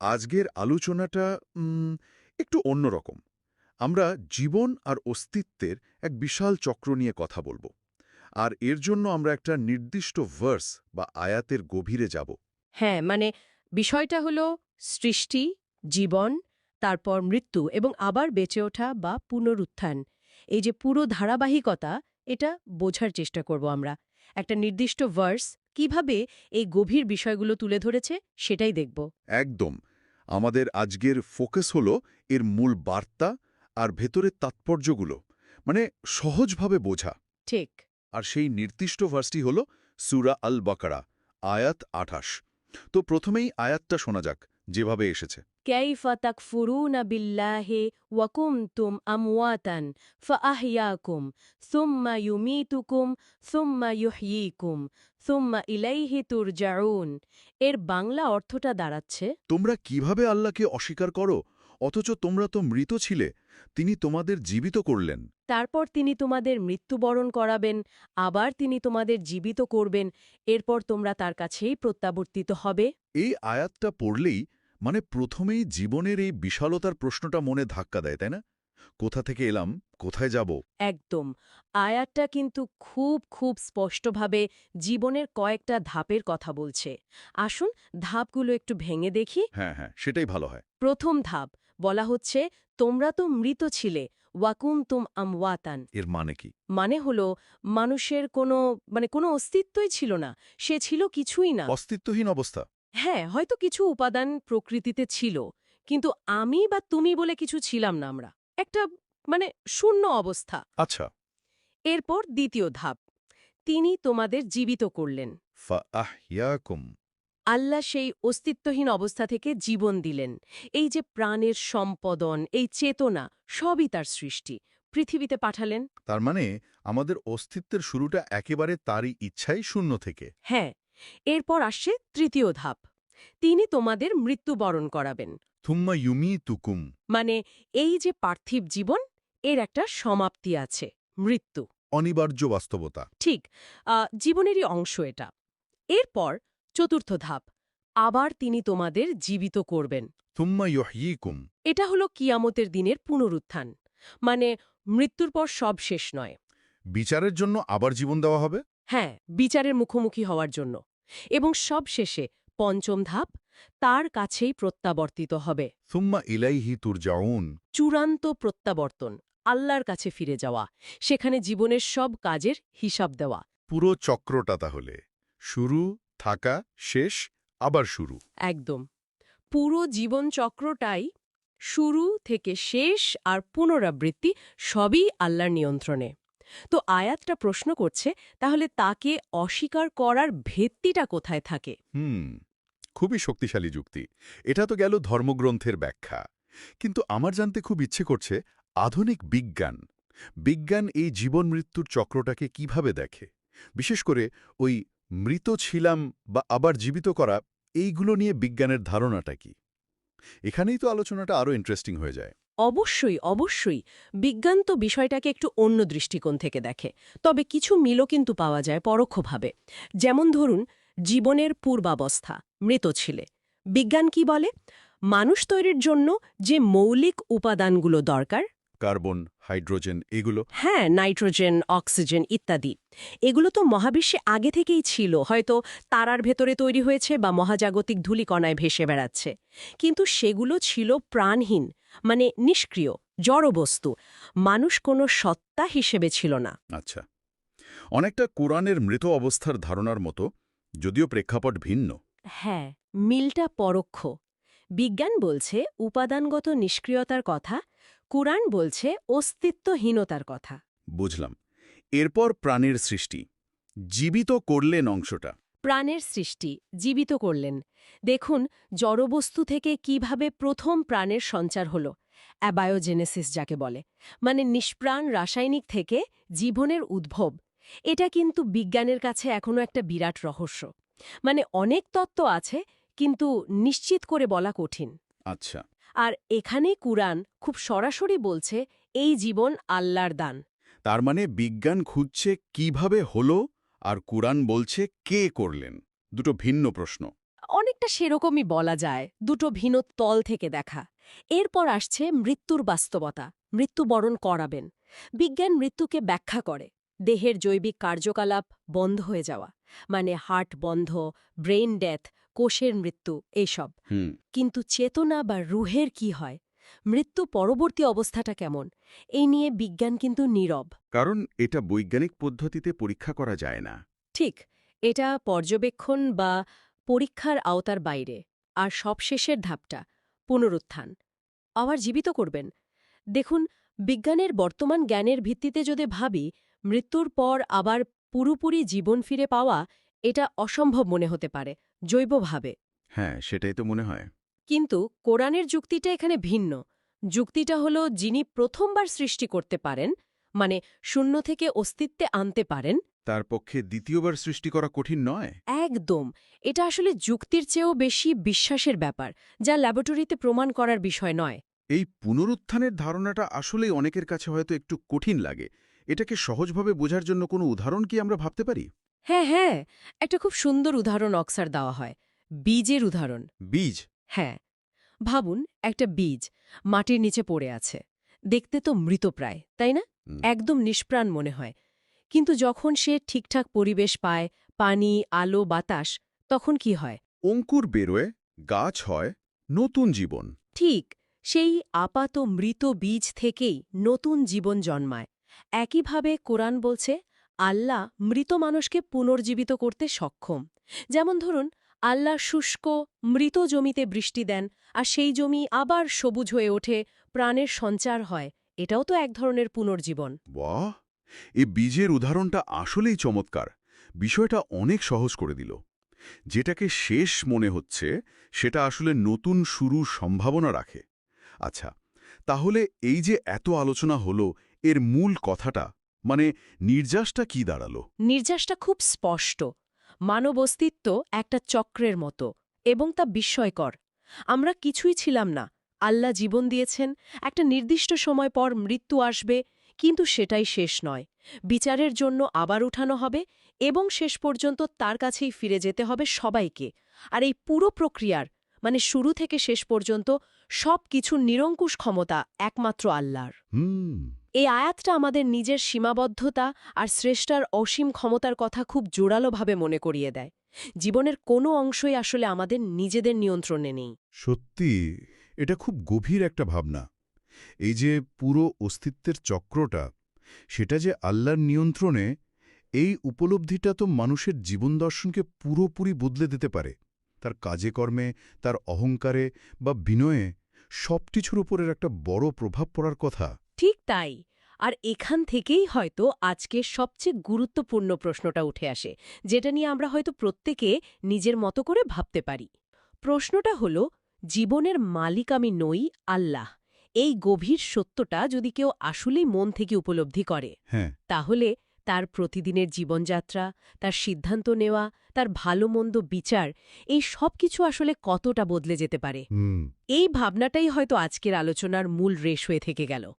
আজকের আলোচনাটা একটু অন্যরকম। আমরা জীবন আর অস্তিত্বের এক বিশাল চক্র নিয়ে কথা বলব। আর এর জন্য আমরা একটা নির্দিষ্ট ভার্স বা আয়াতের গভীরে যাব। হ্যাঁ মানে বিষয়টা হলো সৃষ্টি জীবন তারপর মৃত্যু এবং আবার বেঁচে ওঠা বা পুনরুত্থান। এই যে পুরো ধারাবাহিকতা এটা বোঝার চেষ্টা করব আমরা। একটা নির্দিষ্ট ভার্স কীভাবে এই গভীর বিষয়গুলো তুলে ধরেছে সেটাই দেখব। একদম। আমাদের আজকের ফোকাস হলো এর মূল বার্তা আর ভেতরের তাৎপর্যগুলো মানে সহজভাবে বোঝা। ঠিক। আর সেই নির্দিষ্ট ভার্সটি হল সুরা আল বাকারা আয়াত আঠাশ। তো প্রথমেই আয়াতটা শোনা যাক যেভাবে এসেছে। كيف تكفرون بالله وكنتم أمواتا فأحياكم ثم يميتكم ثم يحييكم ثم إليه ترجعون এর বাংলা অর্থটা দাঁড়াচ্ছে তোমরা কিভাবে আল্লাহকে অস্বীকার করো অথচ তোমরা তো মৃত ছিলে তিনি তোমাদের জীবিত করলেন তারপর তিনি তোমাদের মৃত্যুবরণ করাবেন আবার তিনি তোমাদের জীবিত করবেন এরপর তোমরা তার কাছেই প্রত্যাবর্তিত হবে এই আয়াতটা পড়লেই মানে প্রথমেই জীবনের এই বিশালতার প্রশ্নটা মনে ধাক্কা দেয় তাই না? কোথা থেকে এলাম কোথায় যাব? একদম। আয়াতটা কিন্তু খুব খুব স্পষ্টভাবে জীবনের কয়েকটা ধাপের কথা বলছে। আসুন ধাপগুলো একটু ভেঙে দেখি। হ্যাঁ হ্যাঁ সেটাই ভালো হয়। প্রথম ধাপ বলা হচ্ছে তোমরা তো মৃত ছিলে ওয়াকুন তুম আমওয়াতান। এর মানে কি? মানে হলো মানুষের কোনো মানে কোনো অস্তিত্বই ছিল না সে ছিল কিছুই না। অস্তিত্বহীন অবস্থা। হ্যাঁ হয়তো কিছু উপাদান প্রকৃতিতে ছিল কিন্তু আমি বা তুমি বলে কিছু ছিলাম না আমরা। একটা মানে শূন্য অবস্থা। আচ্ছা। এরপর দ্বিতীয় ধাপ। তিনি তোমাদের জীবিত করলেন। আল্লাহ সেই অস্তিত্বহীন অবস্থা থেকে জীবন দিলেন। এই যে প্রাণের সম্পদন এই চেতনা সবই তার সৃষ্টি। পৃথিবীতে পাঠালেন। তার মানে আমাদের অস্তিত্বের শুরুটা একেবারে তারই ইচ্ছাই শূন্য থেকে। হ্যাঁ এরপর আসছে তৃতীয় ধাপ। তিনি তোমাদের মৃত্যুবরণ করাবেন। থুম্মা ইউমি তুকুম। মানে এই যে পার্থিব জীবন এর একটা সমাপ্তি আছে মৃত্যু। অনিবার্য বাস্তবতা। ঠিক জীবনেরই অংশ এটা। এরপর চতুর্থ ধাপ আবার তিনি তোমাদের জীবিত করবেন। থুম্মা ইয়হয়িকুম এটা হলো কিয়ামতের দিনের পুনরুত্থান। মানে মৃত্যুর পর সব শেষ নয়। বিচারের জন্য আবার জীবন দেওয়া হবে? হ্যাঁ বিচারের মুখোমুখি হওয়ার জন্য। এবং সব শেষে পঞ্চম ধাপ তার কাছেই প্রত্যাবর্তিত হবে। ইলাইহি তুরজাউন। চূড়ান্ত প্রত্যাবর্তন আল্লাহর কাছে ফিরে যাওয়া সেখানে জীবনের সব কাজের হিসাব দেওয়া। পুরো চক্রটা তাহলে শুরু থাকা শেষ আবার শুরু। একদম। পুরো জীবন চক্রটাই শুরু থেকে শেষ আর পুনরাবৃত্তি সবই আল্লাহর নিয়ন্ত্রণে। তো আয়াতটা প্রশ্ন করছে, তাহলে তাকে অস্বীকার করার ভিত্তিটা কোথায় থাকে? হুম, খুবই শক্তিশালী যুক্তি। এটা তো গেল ধর্মগ্রন্থের ব্যাখ্যা। কিন্তু আমার জানতে খুব ইচ্ছে করছে আধুনিক বিজ্ঞান। বিজ্ঞান এই জীবন মৃত্যুর চক্রটাকে কীভাবে দেখে? বিশেষ করে ওই মৃত ছিলাম বা আবার জীবিত করা, এইগুলো নিয়ে বিজ্ঞানের ধারণাটা কি? এখানেই তো আলোচনাটা আরও ইন্টারেস্টিং হয়ে যায়। অবশ্যই অবশ্যই বিজ্ঞান তো বিষয়টাকে একটু অন্য দৃষ্টিকোণ থেকে দেখে, তবে কিছু মিলও কিন্তু পাওয়া যায় পরোক্ষভাবে। যেমন ধরুন, জীবনের পূর্বাবস্থা, মৃত ছিলে। বিজ্ঞান কি বলে? মানুষ তৈরির জন্য যে মৌলিক উপাদানগুলো দরকার কার্বন হাইড্রোজেন এগুলো? হ্যাঁ নাইট্রোজেন অক্সিজেন ইত্যাদি। এগুলো তো মহাবিশ্বে আগে থেকেই ছিল হয়তো তারার ভেতরে তৈরি হয়েছে বা মহাজাগতিক ধূলিকণায় ভেসে বেড়াচ্ছে। কিন্তু সেগুলো ছিল প্রাণহীন মানে নিষ্ক্রিয় জড়বস্তু মানুষ কোনো সত্তা হিসেবে ছিল না। আচ্ছা। অনেকটা কোরআনের মৃত অবস্থার ধারণার মতো যদিও প্রেক্ষাপট ভিন্ন। হ্যাঁ মিলটা পরোক্ষ। বিজ্ঞান বলছে উপাদানগত নিষ্ক্রিয়তার কথা কুরআন বলছে অস্তিত্বহীনতার কথা। বুঝলাম। এরপর প্রাণের সৃষ্টি। জীবিত করলেন অংশটা। প্রাণের সৃষ্টি জীবিত করলেন। দেখুন জড়বস্তু থেকে কীভাবে প্রথম প্রাণের সঞ্চার হল অ্যাবায়োজেনেসিস যাকে বলে। মানে নিষ্প্রাণ রাসায়নিক থেকে জীবনের উদ্ভব। এটা কিন্তু বিজ্ঞানের কাছে এখনও একটা বিরাট রহস্য। মানে অনেক তত্ত্ব আছে কিন্তু নিশ্চিত করে বলা কঠিন। আচ্ছা। আর এখানে কুরআন খুব সরাসরি বলছে এই জীবন আল্লাহর দান। তার মানে বিজ্ঞান খুঁজছে কীভাবে হলো আর কুরআন বলছে কে করলেন। দুটো ভিন্ন প্রশ্ন। অনেকটা সেরকমই বলা যায় দুটো ভিন্ন তল থেকে দেখা। এরপর আসছে মৃত্যুর বাস্তবতা মৃত্যুবরণ করাবেন। বিজ্ঞান মৃত্যুকে ব্যাখ্যা করে দেহের জৈবিক কার্যকলাপ বন্ধ হয়ে যাওয়া মানে হার্ট বন্ধ ব্রেইন ডেথ কোষের মৃত্যু এইসব। হুম। কিন্তু চেতনা বা রুহের কি হয়? মৃত্যু পরবর্তী অবস্থাটা কেমন? এই নিয়ে বিজ্ঞান কিন্তু নীরব। কারণ এটা বৈজ্ঞানিক পদ্ধতিতে পরীক্ষা করা যায় না। ঠিক এটা পর্যবেক্ষণ বা পরীক্ষার আওতার বাইরে আর সবশেষের ধাপটা পুনরুত্থান। আবার জীবিত করবেন। দেখুন বিজ্ঞানের বর্তমান জ্ঞানের ভিত্তিতে যদি ভাবি মৃত্যুর পর আবার পুরোপুরি জীবন ফিরে পাওয়া এটা অসম্ভব মনে হতে পারে। জৈবভাবে। হ্যাঁ সেটাই তো মনে হয়। কিন্তু কোরআনের যুক্তিটা এখানে ভিন্ন। যুক্তিটা হলো যিনি প্রথমবার সৃষ্টি করতে পারেন মানে শূন্য থেকে অস্তিত্বে আনতে পারেন। তার পক্ষে দ্বিতীয়বার সৃষ্টি করা কঠিন নয়? একদম। এটা আসলে যুক্তির চেয়েও বেশি বিশ্বাসের ব্যাপার যা ল্যাবরেটরিতে প্রমাণ করার বিষয় নয়। এই পুনরুত্থানের ধারণাটা আসলেই অনেকের কাছে হয়তো একটু কঠিন লাগে। এটাকে সহজভাবে বোঝার জন্য কোনো উদাহরণ কি আমরা ভাবতে পারি? হ্যাঁ হ্যাঁ একটা খুব সুন্দর উদাহরণ অক্সার দেওয়া হয় বীজের উদাহরণ। বীজ? হ্যাঁ ভাবুন একটা বীজ মাটির নিচে পড়ে আছে দেখতে তো মৃতপ্রায় তাই না? একদম নিষ্প্রাণ মনে হয় কিন্তু যখন সে ঠিকঠাক পরিবেশ পায় পানি আলো বাতাস তখন কি হয়? অঙ্কুর বেরোয় গাছ হয় নতুন জীবন। ঠিক সেই আপাত মৃত বীজ থেকেই নতুন জীবন জন্মায় একইভাবে কোরআন বলছে আল্লাহ মৃত মানুষকে পুনর্জীবিত করতে সক্ষম। যেমন ধরুন, আল্লাহ শুষ্ক, মৃত জমিতে বৃষ্টি দেন, আর সেই জমি আবার সবুজ হয়ে ওঠে, প্রাণের সঞ্চার হয়। এটাও তো এক ধরনের পুনর্জীবন। এই বীজের উদাহরণটা আসলেই চমৎকার। বিষয়টা অনেক সহজ করে দিল। যেটাকে শেষ মনে হচ্ছে, সেটা আসলে নতুন শুরু সম্ভাবনা রাখে। আচ্ছা তাহলে এই যে এত আলোচনা হলো, এর মূল কথাটা মানে নির্যাসটা কি দাঁড়াল? নির্যাসটা খুব স্পষ্ট। মানব অস্তিত্ব একটা চক্রের মতো এবং তা বিস্ময়কর। আমরা কিছুই ছিলাম না। আল্লাহ জীবন দিয়েছেন একটা নির্দিষ্ট সময় পর মৃত্যু আসবে কিন্তু সেটাই শেষ নয়। বিচারের জন্য আবার উঠানো হবে এবং শেষ পর্যন্ত তার কাছেই ফিরে যেতে হবে সবাইকে। আর এই পুরো প্রক্রিয়ার মানে শুরু থেকে শেষ পর্যন্ত সব কিছুর নিরঙ্কুশ ক্ষমতা একমাত্র আল্লাহর। হুম। এই আয়াতটা আমাদের নিজের সীমাবদ্ধতা আর শ্রেষ্ঠার অসীম ক্ষমতার কথা খুব জোরালোভাবে মনে করিয়ে দেয়। জীবনের কোনো অংশই আসলে আমাদের নিজেদের নিয়ন্ত্রণে নেই। সত্যি, এটা খুব গভীর একটা ভাবনা। এই যে পুরো অস্তিত্বের চক্রটা, সেটা যে আল্লাহর নিয়ন্ত্রণে, এই উপলব্ধিটা তো মানুষের জীবন দর্শনকে পুরোপুরি বদলে দিতে পারে। তার কাজে কর্মে, তার অহংকারে বা বিনয়ে সবকিছুর উপরের একটা বড় প্রভাব পড়ার কথা। ঠিক তাই। আর এখান থেকেই হয়তো আজকের সবচেয়ে গুরুত্বপূর্ণ প্রশ্নটা উঠে আসে যেটা নিয়ে আমরা হয়তো প্রত্যেকে নিজের মতো করে ভাবতে পারি। প্রশ্নটা হল জীবনের মালিক আমি নই আল্লাহ। এই গভীর সত্যটা যদি কেউ আসলেই মন থেকে উপলব্ধি করে হ্যাঁ। তাহলে তার প্রতিদিনের জীবনযাত্রা তার সিদ্ধান্ত নেওয়া তার ভালো মন্দ বিচার এই সব কিছু আসলে কতটা বদলে যেতে পারে? এই ভাবনাটাই হয়তো আজকের আলোচনার মূল রেশ হয়ে থেকে গেল।